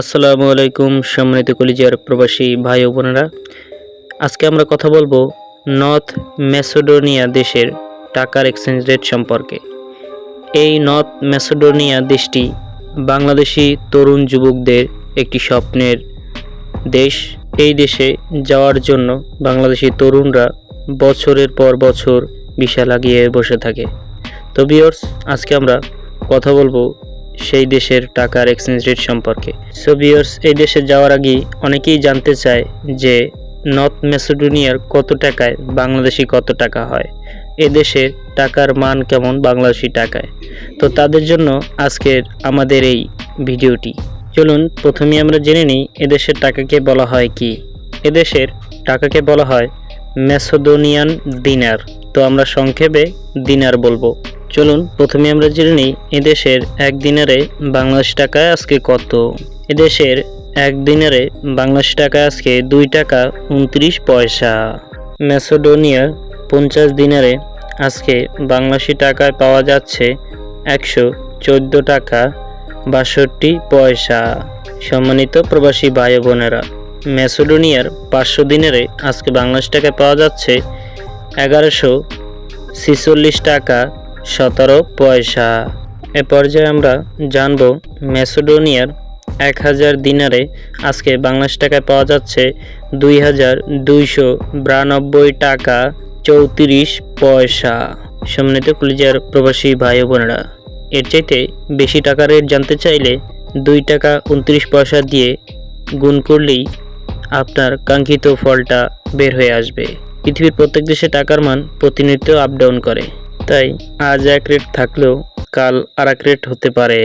আসসালামু আলাইকুম সম্মানিত কলিজার প্রবাসী ভাই ও বোনেরা। আজকে আমরা কথা বলব নর্থ ম্যাসেডোনিয়া দেশের টাকার এক্সচেঞ্জ রেট সম্পর্কে। এই নর্থ ম্যাসেডোনিয়া দেশটি বাংলাদেশি তরুণ যুবকদের একটি স্বপ্নের দেশ। এই দেশে যাওয়ার জন্য বাংলাদেশি তরুণরা বছরের পর বছর ভিসা লাগিয়ে বসে থাকে। তো বিয়র্স আজকে আমরা কথা বলব সেই দেশের টাকার এক্সচেঞ্জ রেট সম্পর্কে। সো বিয়ার্স এই দেশে যাওয়ার আগে অনেকেই জানতে চায় যে নর্থ ম্যাসেডোনিয়ার কত টাকায় বাংলাদেশি কত টাকা হয়? এ দেশের টাকার মান কেমন বাংলাদেশি টাকায়? তো তাদের জন্য আজকের আমাদের এই ভিডিওটি। চলুন, প্রথমে আমরা জেনে নিই এদেশের টাকাকে বলা হয় কি। এদেশের টাকাকে বলা হয় ম্যাসেডোনিয়ান দিনার তো আমরা সংক্ষেপে দিনার বলব। চলুন, প্রথমে আমরা জেনে নিই এদেশের এক দিনারে বাংলাদেশ টাকায় আজকে কত। এদেশের এক দিনারে বাংলাদেশ টাকায় আজকে দুই টাকা উনত্রিশ পয়সা। ম্যাসেডোনিয়ার পঞ্চাশ দিনারে আজকে বাংলাদেশি টাকায় পাওয়া যাচ্ছে একশো চোদ্দ টাকা বাষট্টি পয়সা। সম্মানিত প্রবাসী ভাই বোনেরা, ম্যাসেডোনিয়ার পাঁচশো দিনারে আজকে বাংলাদেশ টাকায় পাওয়া যাচ্ছে এগারোশো ছিচল্লিশ টাকা সতেরো পয়সা। এ পর্যায়ে আমরা জানব ম্যাসেডোনিয়ার এক হাজার দিনারে আজকে বাংলাদেশ টাকায় পাওয়া যাচ্ছে দুই হাজার দুইশো বিরানব্বই টাকা চৌত্রিশ পয়সা। সম্মানিত কলিজার প্রবাসী ভাই বোনেরা, এর চাইতে বেশি টাকা রেট জানতে চাইলে দুই টাকা উনত্রিশ পয়সা দিয়ে গুণ করলেই আপনার কাঙ্ক্ষিত ফলটা বের হয়ে আসবে। পৃথিবীর প্রত্যেক দেশে টাকার মান প্রতিনিয়ত আপ ডাউন করে। তাই আজ এক রেট থাকলেও কাল আর এক রেট হতে পারে।